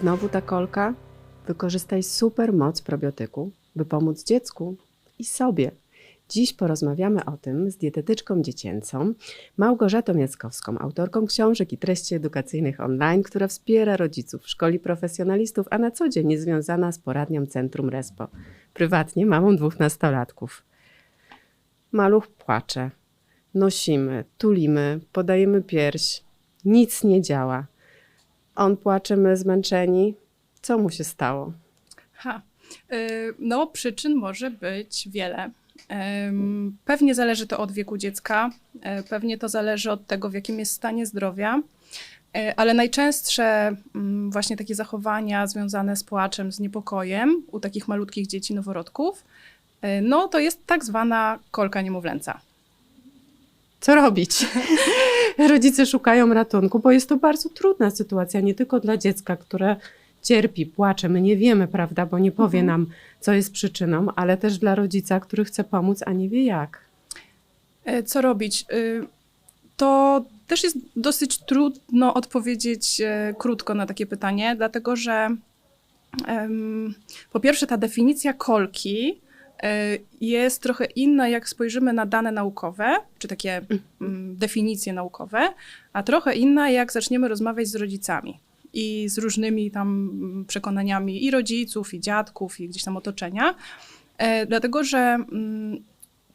Znowu ta kolka? Wykorzystaj super moc probiotyku, by pomóc dziecku i sobie. Dziś porozmawiamy o tym z dietetyczką dziecięcą Małgorzatą Jackowską, autorką książek i treści edukacyjnych online, która wspiera rodziców, szkoli profesjonalistów, a na co dzień jest związana z poradnią Centrum Respo. Prywatnie mamą dwóch nastolatków. Maluch płacze. Nosimy, tulimy, podajemy pierś. Nic nie działa. On płacze, my zmęczeni. Co mu się stało? Ha. Y, No, przyczyn może być wiele. Pewnie zależy to od wieku dziecka, e, pewnie to zależy od tego, w jakim jest stanie zdrowia, e, ale najczęstsze mm, właśnie takie zachowania związane z płaczem, z niepokojem u takich malutkich dzieci, noworodków, e, no to jest tak zwana kolka niemowlęca. Co robić? Rodzice szukają ratunku, bo jest to bardzo trudna sytuacja, nie tylko dla dziecka, które cierpi, płacze. My nie wiemy, prawda, bo nie powie Mhm. nam, co jest przyczyną, ale też dla rodzica, który chce pomóc, a nie wie jak. E, Co robić? Y, To też jest dosyć trudno odpowiedzieć e, krótko na takie pytanie, dlatego że po pierwsze ta definicja kolki e, jest trochę inna, jak spojrzymy na dane naukowe, czy takie mm, definicje naukowe, a trochę inna, jak zaczniemy rozmawiać z rodzicami i z różnymi tam mm, przekonaniami i rodziców, i dziadków, i gdzieś tam otoczenia. E, Dlatego, że mm,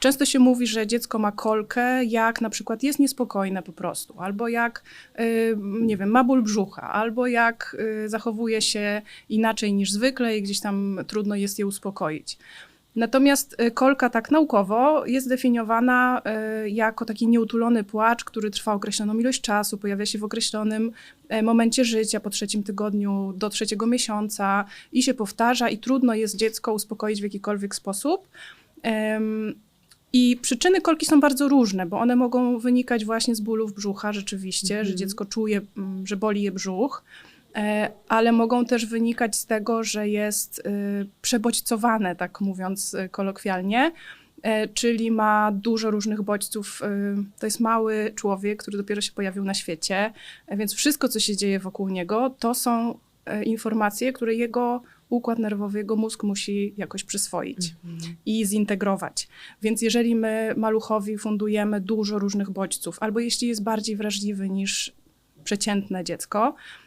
Często się mówi, że dziecko ma kolkę, jak na przykład jest niespokojne po prostu, albo jak, y, nie wiem, ma ból brzucha, albo jak y, zachowuje się inaczej niż zwykle i gdzieś tam trudno jest je uspokoić. Natomiast y, kolka tak naukowo jest definiowana y, jako taki nieutulony płacz, który trwa określoną ilość czasu, pojawia się w określonym e, momencie życia, po trzecim tygodniu do trzeciego miesiąca i się powtarza i trudno jest dziecko uspokoić w jakikolwiek sposób. I przyczyny kolki są bardzo różne, bo one mogą wynikać właśnie z bólów brzucha rzeczywiście, Mhm. że dziecko czuje, mm, że boli je brzuch, ale mogą też wynikać z tego, że jest y, przebodźcowane, tak mówiąc y, kolokwialnie, e, czyli ma dużo różnych bodźców. y, To jest mały człowiek, który dopiero się pojawił na świecie, e, więc wszystko, co się dzieje wokół niego, to są e, informacje, które jego układ nerwowy, jego mózg musi jakoś przyswoić i zintegrować. Więc jeżeli my maluchowi fundujemy dużo różnych bodźców, albo jeśli jest bardziej wrażliwy niż przeciętne dziecko, e,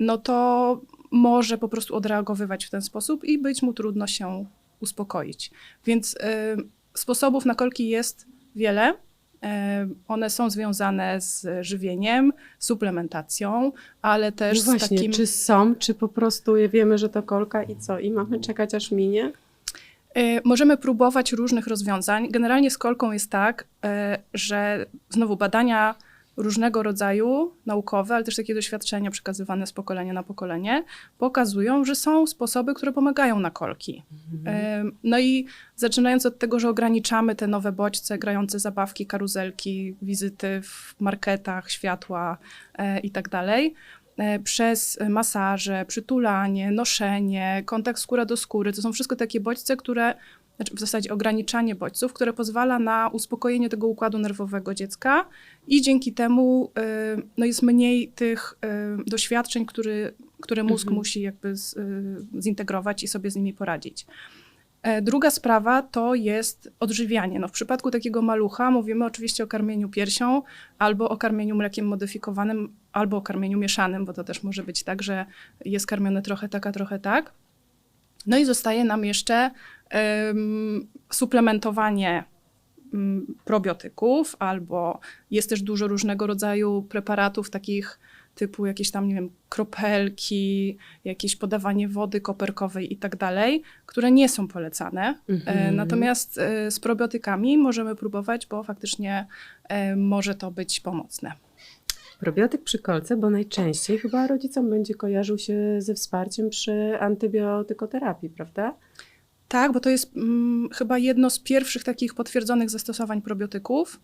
no to może po prostu odreagowywać w ten sposób i być mu trudno się uspokoić. Więc e, sposobów na kolki jest wiele. E, One są związane z żywieniem, suplementacją, ale też No z właśnie, takim... czy są, czy po prostu wiemy, że to kolka i co? I mamy czekać aż minie? Możemy próbować różnych rozwiązań. Generalnie z kolką jest tak, że znowu badania różnego rodzaju naukowe, ale też takie doświadczenia przekazywane z pokolenia na pokolenie pokazują, że są sposoby, które pomagają na kolki. Mhm. No i zaczynając od tego, że ograniczamy te nowe bodźce, grające zabawki, karuzelki, wizyty w marketach, światła e, i tak dalej, e, przez masaże, przytulanie, noszenie, kontakt skóra do skóry. To są wszystko takie bodźce, które, znaczy w zasadzie ograniczanie bodźców, które pozwala na uspokojenie tego układu nerwowego dziecka i dzięki temu y, no jest mniej tych y, doświadczeń, który, które mózg Mhm. musi jakby z, y, zintegrować i sobie z nimi poradzić. E, Druga sprawa to jest odżywianie. No, w przypadku takiego malucha mówimy oczywiście o karmieniu piersią, albo o karmieniu mlekiem modyfikowanym, albo o karmieniu mieszanym, bo to też może być tak, że jest karmione trochę tak, a trochę tak. No i zostaje nam jeszcze suplementowanie mm, probiotyków, albo jest też dużo różnego rodzaju preparatów takich typu jakieś tam, nie wiem, kropelki, jakieś podawanie wody koperkowej i tak dalej, które nie są polecane. E, Mhm. Natomiast e, z probiotykami możemy próbować, bo faktycznie e, może to być pomocne. Probiotyk przy kolce, bo najczęściej chyba rodzicom będzie kojarzył się ze wsparciem przy antybiotykoterapii, prawda? Tak, bo to jest mm, chyba jedno z pierwszych takich potwierdzonych zastosowań probiotyków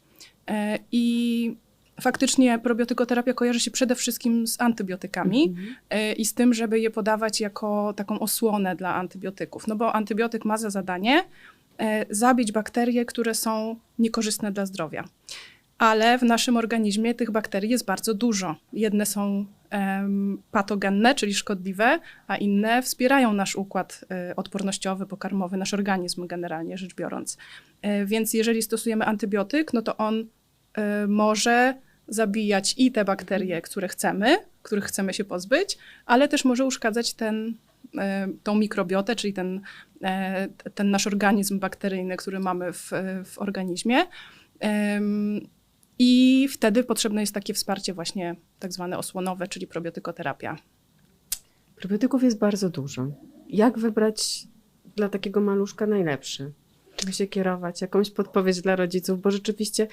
e, i faktycznie probiotykoterapia kojarzy się przede wszystkim z antybiotykami Mhm. e, i z tym, żeby je podawać jako taką osłonę dla antybiotyków. No bo antybiotyk ma za zadanie e, zabić bakterie, które są niekorzystne dla zdrowia. Ale w naszym organizmie tych bakterii jest bardzo dużo. Jedne są patogenne, czyli szkodliwe, a inne wspierają nasz układ e, odpornościowy, pokarmowy, nasz organizm generalnie rzecz biorąc. E, Więc jeżeli stosujemy antybiotyk, no to on e, może zabijać i te bakterie, które chcemy, których chcemy się pozbyć, ale też może uszkadzać ten, tą mikrobiotę, czyli ten, ten nasz organizm bakteryjny, który mamy w, w organizmie. I wtedy potrzebne jest takie wsparcie właśnie tak zwane osłonowe, czyli probiotykoterapia. Probiotyków jest bardzo dużo. Jak wybrać dla takiego maluszka najlepszy? Czym się kierować? Jakąś podpowiedź dla rodziców? Bo rzeczywiście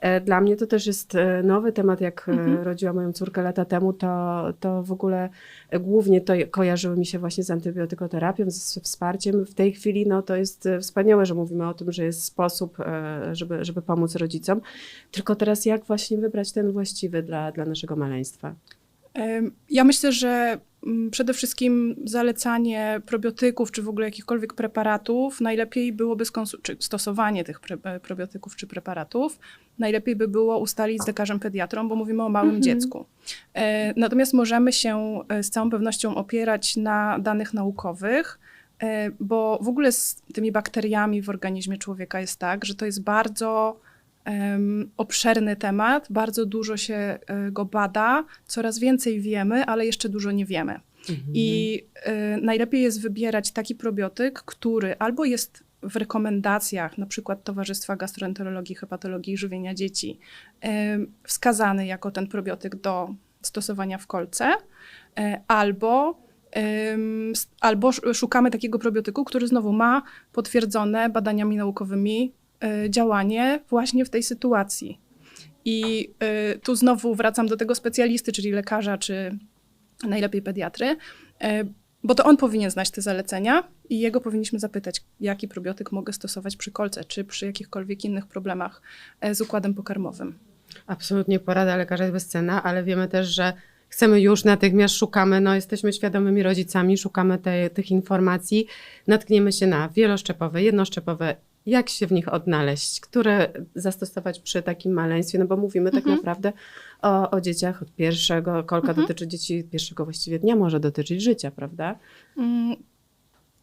e, dla mnie to też jest e, nowy temat. Jak e, Mhm. rodziła moją córkę lata temu, to, to w ogóle głównie to kojarzyły mi się właśnie z antybiotykoterapią, z, wsparciem. W tej chwili no, to jest wspaniałe, że mówimy o tym, że jest sposób, żeby, żeby pomóc rodzicom. Tylko teraz jak właśnie wybrać ten właściwy dla, dla naszego maleństwa? Ja myślę, że przede wszystkim zalecanie probiotyków, czy w ogóle jakichkolwiek preparatów, najlepiej byłoby czy stosowanie tych pre- e, probiotyków czy preparatów, najlepiej by było ustalić z lekarzem pediatrą, bo mówimy o małym Mhm. dziecku. E, Natomiast możemy się e, z całą pewnością opierać na danych naukowych, e, bo w ogóle z tymi bakteriami w organizmie człowieka jest tak, że to jest bardzo obszerny temat, bardzo dużo się e, go bada, coraz więcej wiemy, ale jeszcze dużo nie wiemy. I e, najlepiej jest wybierać taki probiotyk, który albo jest w rekomendacjach, na przykład Towarzystwa Gastroenterologii, Hepatologii i Żywienia Dzieci, wskazany jako ten probiotyk do stosowania w kolce, e, albo albo sz- szukamy takiego probiotyku, który znowu ma potwierdzone badaniami naukowymi działanie właśnie w tej sytuacji. I e, tu znowu wracam do tego specjalisty, czyli lekarza, czy najlepiej pediatry, e, bo to on powinien znać te zalecenia i jego powinniśmy zapytać, jaki probiotyk mogę stosować przy kolce, czy przy jakichkolwiek innych problemach e, z układem pokarmowym. Absolutnie porada lekarza jest bezcenna, ale wiemy też, że chcemy już natychmiast, szukamy, no jesteśmy świadomymi rodzicami, szukamy te, tych informacji, natkniemy się na wieloszczepowe, jednoszczepowe, jak się w nich odnaleźć, które zastosować przy takim maleństwie, no bo mówimy tak Mhm. naprawdę o, o dzieciach od pierwszego, kolka Mhm. dotyczy dzieci pierwszego właściwie dnia, może dotyczyć życia, prawda? Mm,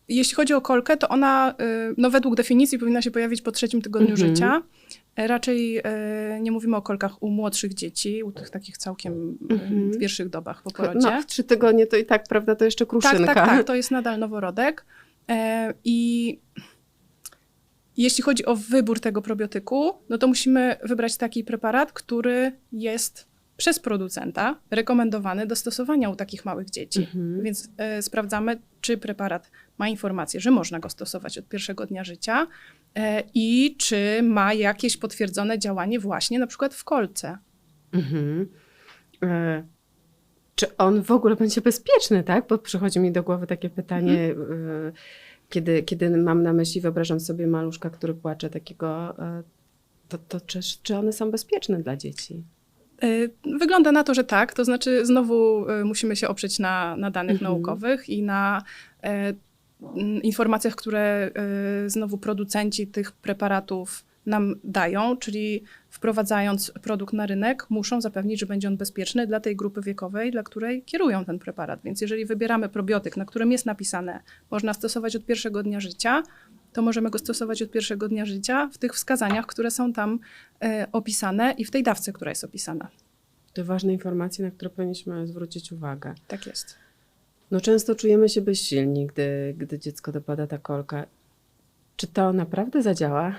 Jeśli chodzi o kolkę, to ona, y, no według definicji, powinna się pojawić po trzecim tygodniu Mhm. życia. E, Raczej e, nie mówimy o kolkach u młodszych dzieci, u tych takich całkiem Mhm. w pierwszych dobach po porodzie. No, trzy tygodnie to i tak, prawda, to jeszcze kruszynka. Tak, tak, tak, to jest nadal noworodek. E, I jeśli chodzi o wybór tego probiotyku, no to musimy wybrać taki preparat, który jest przez producenta rekomendowany do stosowania u takich małych dzieci. Mhm. Więc e, sprawdzamy, czy preparat ma informację, że można go stosować od pierwszego dnia życia e, i czy ma jakieś potwierdzone działanie właśnie na przykład w kolce. Mhm. E, czy on w ogóle będzie bezpieczny, tak? Bo przychodzi mi do głowy takie pytanie, Mhm. E, kiedy, kiedy mam na myśli, wyobrażam sobie maluszka, który płacze takiego, e, to, to czy, czy one są bezpieczne dla dzieci? Y, Wygląda na to, że tak. To znaczy, znowu y, musimy się oprzeć na, na danych Mhm. naukowych i na e, informacjach, które e, znowu producenci tych preparatów nam dają, czyli wprowadzając produkt na rynek, muszą zapewnić, że będzie on bezpieczny dla tej grupy wiekowej, dla której kierują ten preparat. Więc jeżeli wybieramy probiotyk, na którym jest napisane, można stosować od pierwszego dnia życia, to możemy go stosować od pierwszego dnia życia w tych wskazaniach, które są tam e, opisane i w tej dawce, która jest opisana. To ważne informacje, na które powinniśmy zwrócić uwagę. Tak jest. No często czujemy się bezsilni, gdy, gdy dziecko dopada ta kolka. Czy to naprawdę zadziała?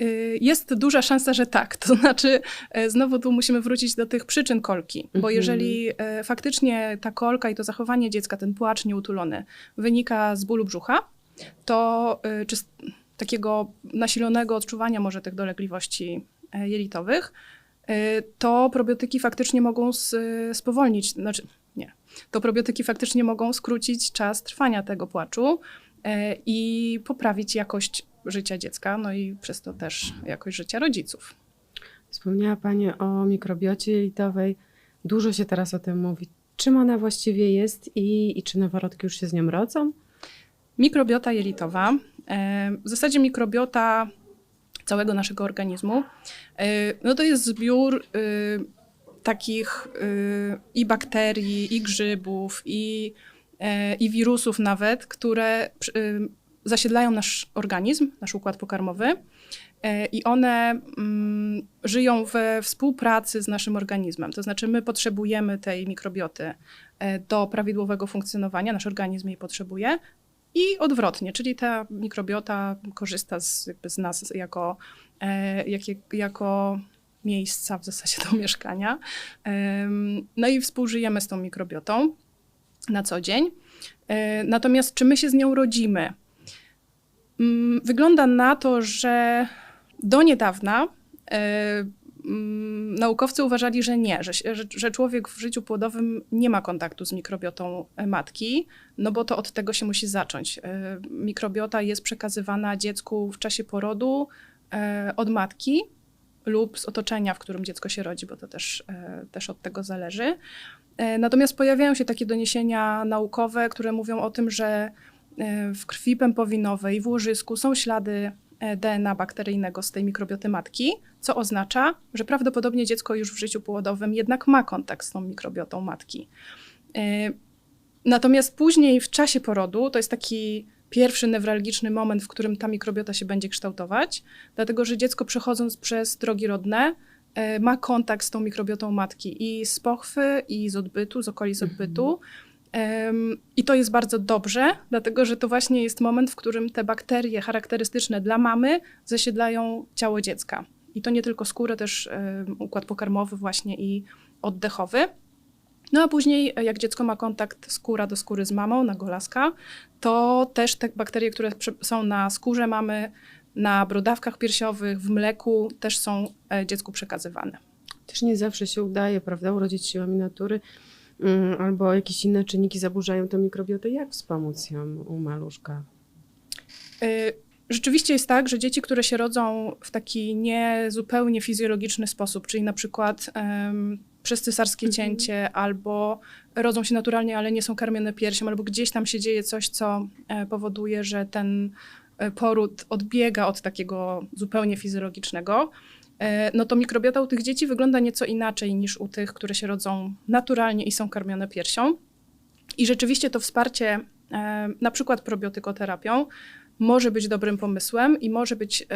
Y, Jest duża szansa, że tak. To znaczy, e, znowu tu musimy wrócić do tych przyczyn kolki, bo Mhm. jeżeli e, faktycznie ta kolka i to zachowanie dziecka, ten płacz nieutulony, wynika z bólu brzucha, to e, czy z takiego nasilonego odczuwania może tych dolegliwości jelitowych, to probiotyki faktycznie mogą spowolnić, znaczy nie, to probiotyki faktycznie mogą skrócić czas trwania tego płaczu i poprawić jakość życia dziecka, no i przez to też jakość życia rodziców. Wspomniała Pani o mikrobiocie jelitowej. Dużo się teraz o tym mówi. Czym ona właściwie jest i, i czy noworodki już się z nią rodzą? Mikrobiota jelitowa, e, w zasadzie mikrobiota całego naszego organizmu, e, no to jest zbiór e, takich i bakterii, i grzybów, i, i wirusów nawet, które zasiedlają nasz organizm, nasz układ pokarmowy. E, I one mm, żyją we współpracy z naszym organizmem. To znaczy, my potrzebujemy tej mikrobioty e, do prawidłowego funkcjonowania, nasz organizm jej potrzebuje. I odwrotnie, czyli ta mikrobiota korzysta z, z nas jako, e, jakie, jako miejsca w zasadzie do mieszkania. No i współżyjemy z tą mikrobiotą na co dzień. Natomiast czy my się z nią rodzimy? Mm, Wygląda na to, że do niedawna e, mm, naukowcy uważali, że nie, że, że, człowiek w życiu płodowym nie ma kontaktu z mikrobiotą matki, no bo to od tego się musi zacząć. E, Mikrobiota jest przekazywana dziecku w czasie porodu e, od matki lub z otoczenia, w którym dziecko się rodzi, bo to też, też od tego zależy. Natomiast pojawiają się takie doniesienia naukowe, które mówią o tym, że w krwi pępowinowej, w łożysku są ślady e, DNA bakteryjnego z tej mikrobioty matki, co oznacza, że prawdopodobnie dziecko już w życiu płodowym jednak ma kontakt z tą mikrobiotą matki. E, Natomiast później w czasie porodu to jest taki pierwszy newralgiczny moment, w którym ta mikrobiota się będzie kształtować, dlatego że dziecko przechodząc przez drogi rodne e, ma kontakt z tą mikrobiotą matki i z pochwy, i z odbytu, z okolic odbytu. Em, I to jest bardzo dobrze, dlatego że to właśnie jest moment, w którym te bakterie charakterystyczne dla mamy zasiedlają ciało dziecka. I to nie tylko skórę, też układ pokarmowy właśnie i oddechowy. No a później, e, jak dziecko ma kontakt skóra do skóry z mamą, na golaska, to też te bakterie, które są na skórze mamy, na brodawkach piersiowych, w mleku, też są e, dziecku przekazywane. Też nie zawsze się udaje, prawda, urodzić siłami natury, albo jakieś inne czynniki zaburzają tę mikrobiotę. Jak wspomóc ją u maluszka? Y, Rzeczywiście jest tak, że dzieci, które się rodzą w taki niezupełnie fizjologiczny sposób, czyli na przykład em, przez cesarskie Mhm. cięcie, albo rodzą się naturalnie, ale nie są karmione piersią, albo gdzieś tam się dzieje coś, co e, powoduje, że ten e, poród odbiega od takiego zupełnie fizjologicznego, no to mikrobiota u tych dzieci wygląda nieco inaczej niż u tych, które się rodzą naturalnie i są karmione piersią. I rzeczywiście to wsparcie, e, na przykład probiotykoterapią, może być dobrym pomysłem i może być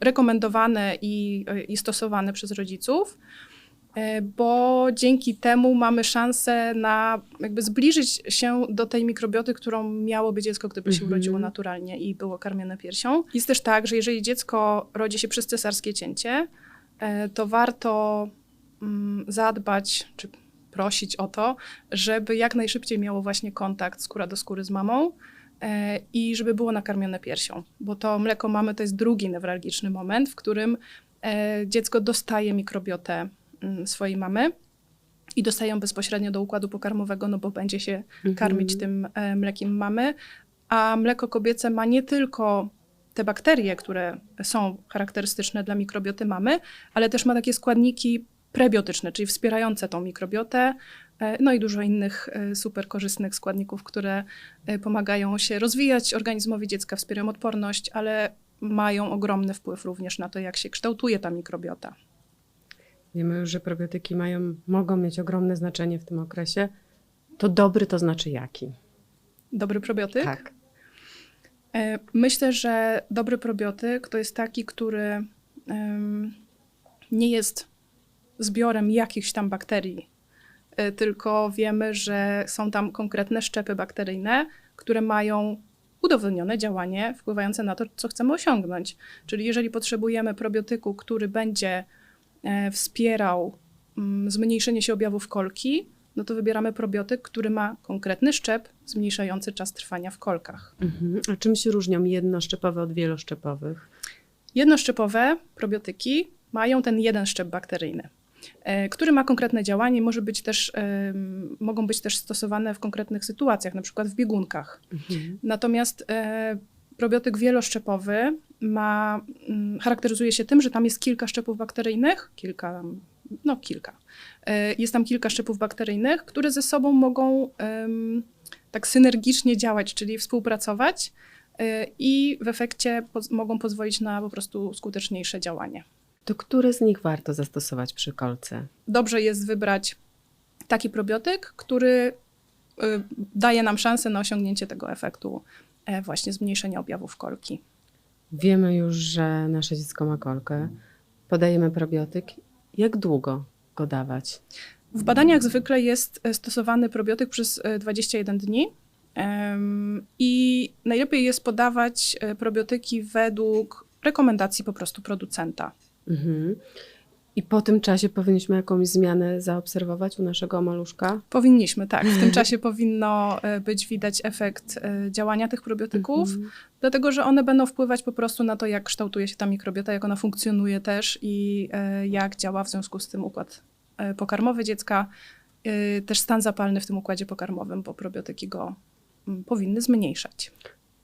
rekomendowane i, i stosowane przez rodziców, e, bo dzięki temu mamy szansę na jakby zbliżyć się do tej mikrobioty, którą miałoby dziecko, gdyby się Mhm. urodziło naturalnie i było karmione piersią. Jest też tak, że jeżeli dziecko rodzi się przez cesarskie cięcie, e, to warto mm, zadbać, czy prosić o to, żeby jak najszybciej miało właśnie kontakt skóra do skóry z mamą e, i żeby było nakarmione piersią, bo to mleko mamy to jest drugi newralgiczny moment, w którym e, dziecko dostaje mikrobiotę swojej mamy i dostaje ją bezpośrednio do układu pokarmowego, no bo będzie się karmić tym e, mlekiem mamy, a mleko kobiece ma nie tylko te bakterie, które są charakterystyczne dla mikrobioty mamy, ale też ma takie składniki prebiotyczne, czyli wspierające tą mikrobiotę, e, no i dużo innych e, super korzystnych składników, które pomagają się rozwijać organizmowi dziecka, wspierają odporność, ale mają ogromny wpływ również na to, jak się kształtuje ta mikrobiota. Wiemy już, że probiotyki mają, mogą mieć ogromne znaczenie w tym okresie. To dobry to znaczy jaki? Dobry probiotyk? Tak. E, Myślę, że dobry probiotyk to jest taki, który nie jest zbiorem jakichś tam bakterii, e, tylko wiemy, że są tam konkretne szczepy bakteryjne, które mają udowodnione działanie wpływające na to, co chcemy osiągnąć. Czyli jeżeli potrzebujemy probiotyku, który będzie wspierał mm, zmniejszenie się objawów kolki, no to wybieramy probiotyk, który ma konkretny szczep zmniejszający czas trwania w kolkach. Mhm. A czym się różnią jednoszczepowe od wieloszczepowych? Jednoszczepowe probiotyki mają ten jeden szczep bakteryjny, e, który ma konkretne działanie, może być też, mogą być też stosowane w konkretnych sytuacjach, na przykład w biegunkach. Mhm. Natomiast e, probiotyk wieloszczepowy ma, mm, charakteryzuje się tym, że tam jest kilka szczepów bakteryjnych, kilka, no kilka. E, Jest tam kilka szczepów bakteryjnych, które ze sobą mogą em, tak synergicznie działać, czyli współpracować e, i w efekcie poz- mogą pozwolić na po prostu skuteczniejsze działanie. To które z nich warto zastosować przy kolce? Dobrze jest wybrać taki probiotyk, który y, daje nam szansę na osiągnięcie tego efektu e, właśnie zmniejszenia objawów kolki. Wiemy już, że nasze dziecko ma kolkę. Podajemy probiotyk. Jak długo go dawać? W badaniach zwykle jest e, stosowany probiotyk przez e, 21 dni. Em, I najlepiej jest podawać e, probiotyki według rekomendacji po prostu producenta. Mhm. I po tym czasie powinniśmy jakąś zmianę zaobserwować u naszego maluszka? Powinniśmy, tak. W tym czasie powinno e, być widać efekt e, działania tych probiotyków, Mhm. dlatego że one będą wpływać po prostu na to, jak kształtuje się ta mikrobiota, jak ona funkcjonuje też i e, jak działa w związku z tym układ pokarmowy dziecka, też stan zapalny w tym układzie pokarmowym, bo probiotyki go mm, powinny zmniejszać.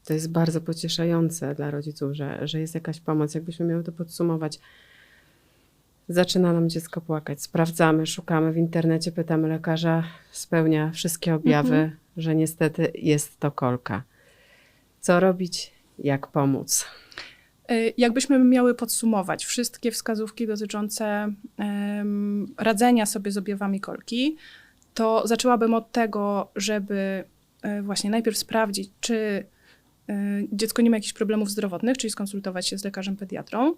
To jest bardzo pocieszające dla rodziców, że, że jest jakaś pomoc. Jakbyśmy miały to podsumować. Zaczyna nam dziecko płakać. Sprawdzamy, szukamy w internecie, pytamy lekarza, spełnia wszystkie objawy, Mhm. że niestety jest to kolka. Co robić? Jak pomóc? Y, Jakbyśmy miały podsumować wszystkie wskazówki dotyczące em, radzenia sobie z objawami kolki, to zaczęłabym od tego, żeby e, właśnie najpierw sprawdzić, czy e, dziecko nie ma jakichś problemów zdrowotnych, czyli skonsultować się z lekarzem pediatrą,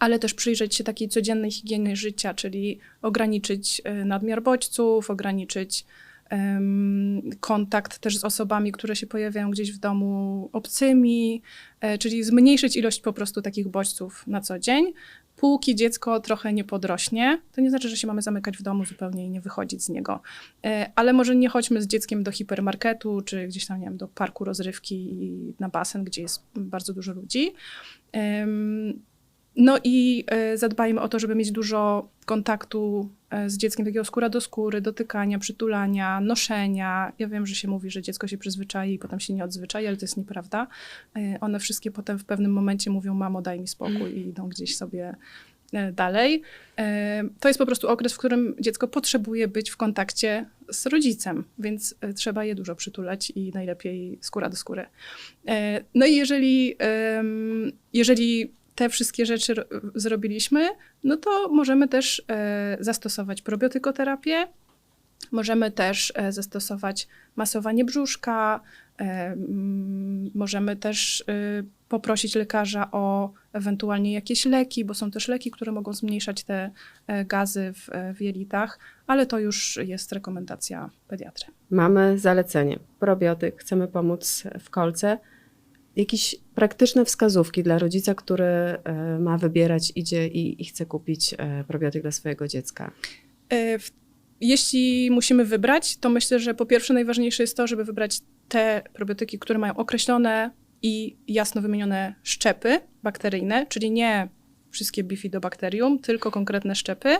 ale też przyjrzeć się takiej codziennej higienie życia, czyli ograniczyć e, nadmiar bodźców, ograniczyć kontakt też z osobami, które się pojawiają gdzieś w domu obcymi, e, czyli zmniejszyć ilość po prostu takich bodźców na co dzień. Póki dziecko trochę nie podrośnie, to nie znaczy, że się mamy zamykać w domu zupełnie i nie wychodzić z niego. E, Ale może nie chodźmy z dzieckiem do hipermarketu, czy gdzieś tam, nie wiem, do parku rozrywki i na basen, gdzie jest bardzo dużo ludzi. No i e, zadbajmy o to, żeby mieć dużo kontaktu e, z dzieckiem, takiego skóra do skóry, dotykania, przytulania, noszenia. Ja wiem, że się mówi, że dziecko się przyzwyczai i potem się nie odzwyczai, ale to jest nieprawda. E, One wszystkie potem w pewnym momencie mówią, mamo daj mi spokój i idą gdzieś sobie dalej. To jest po prostu okres, w którym dziecko potrzebuje być w kontakcie z rodzicem, więc trzeba je dużo przytulać i najlepiej skóra do skóry. No i jeżeli, jeżeli te wszystkie rzeczy ro- zrobiliśmy, no to możemy też e, zastosować probiotykoterapię, możemy też e, zastosować masowanie brzuszka, e, możemy też poprosić lekarza o ewentualnie jakieś leki, bo są też leki, które mogą zmniejszać te gazy w, w jelitach, ale to już jest rekomendacja pediatry. Mamy zalecenie, probiotyk, chcemy pomóc w kolce. Jakieś praktyczne wskazówki dla rodzica, który e, ma wybierać, idzie i, i chce kupić e, probiotyk dla swojego dziecka. E, Jeśli musimy wybrać, to myślę, że po pierwsze najważniejsze jest to, żeby wybrać te probiotyki, które mają określone i jasno wymienione szczepy bakteryjne, czyli nie wszystkie bifidobakterium, tylko konkretne szczepy.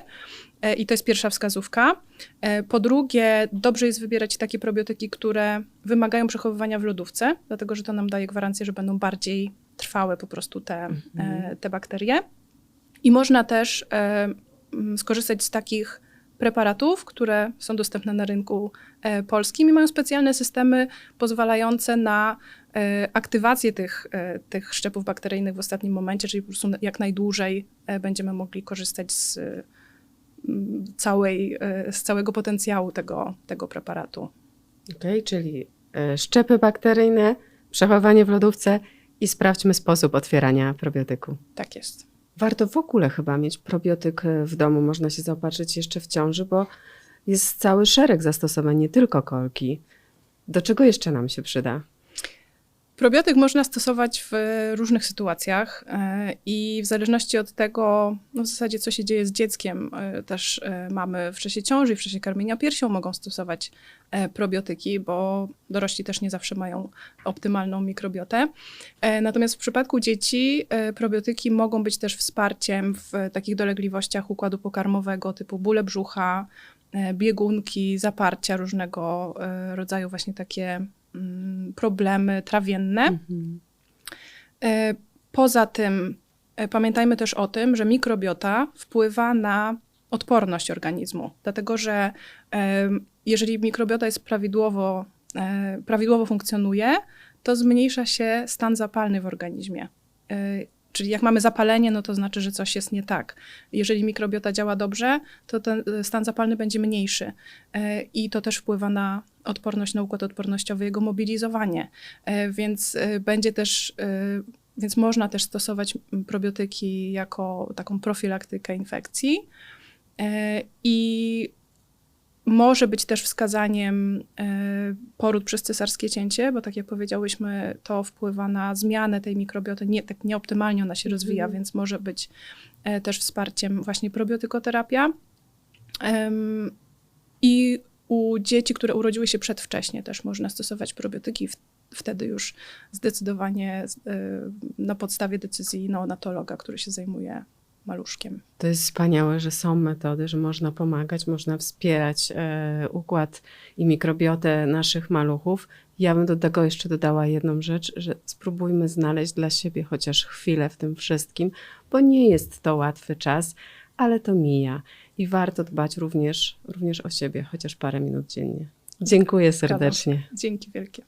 E, I to jest pierwsza wskazówka. E, Po drugie, dobrze jest wybierać takie probiotyki, które wymagają przechowywania w lodówce, dlatego że to nam daje gwarancję, że będą bardziej trwałe po prostu te, e, te bakterie. I można też skorzystać z takich preparatów, które są dostępne na rynku polskim i mają specjalne systemy pozwalające na aktywację tych, e, tych szczepów bakteryjnych w ostatnim momencie, czyli po prostu jak najdłużej e, będziemy mogli korzystać z, e, m, całej, e, z całego potencjału tego, tego preparatu. Okay? Czyli e, szczepy bakteryjne, przechowywanie w lodówce i sprawdźmy sposób otwierania probiotyku. Tak jest. Warto w ogóle chyba mieć probiotyk e, w domu, można się zaopatrzyć jeszcze w ciąży, bo jest cały szereg zastosowań, nie tylko kolki. Do czego jeszcze nam się przyda? Probiotyk można stosować w różnych sytuacjach e, i w zależności od tego, no w zasadzie co się dzieje z dzieckiem, e, też e, mamy w czasie ciąży i w czasie karmienia piersią mogą stosować e, probiotyki, bo dorośli też nie zawsze mają optymalną mikrobiotę. E, Natomiast w przypadku dzieci e, probiotyki mogą być też wsparciem w takich dolegliwościach układu pokarmowego typu bóle brzucha, e, biegunki, zaparcia różnego e, rodzaju właśnie takie problemy trawienne. Mhm. E, Poza tym e, pamiętajmy też o tym, że mikrobiota wpływa na odporność organizmu, dlatego że jeżeli mikrobiota jest prawidłowo, e, prawidłowo funkcjonuje, to zmniejsza się stan zapalny w organizmie. Czyli jak mamy zapalenie, no to znaczy, że coś jest nie tak. Jeżeli mikrobiota działa dobrze, to ten stan zapalny będzie mniejszy. I to też wpływa na odporność, na układ odpornościowy, jego mobilizowanie. E, Więc e, będzie też, e, więc można też stosować probiotyki jako taką profilaktykę infekcji. I może być też wskazaniem poród przez cesarskie cięcie, bo tak jak powiedziałyśmy, to wpływa na zmianę tej mikrobioty, nie, tak nieoptymalnie ona się Mhm. rozwija, więc może być też wsparciem właśnie probiotykoterapia. I u dzieci, które urodziły się przedwcześnie, też można stosować probiotyki. Wtedy już zdecydowanie e, na podstawie decyzji neonatologa, który się zajmuje maluszkiem. To jest wspaniałe, że są metody, że można pomagać, można wspierać e, układ i mikrobiotę naszych maluchów. Ja bym do tego jeszcze dodała jedną rzecz, że spróbujmy znaleźć dla siebie chociaż chwilę w tym wszystkim, bo nie jest to łatwy czas, ale to mija i warto dbać również, również o siebie, chociaż parę minut dziennie. Dziękuję serdecznie. Dzięki wielkie.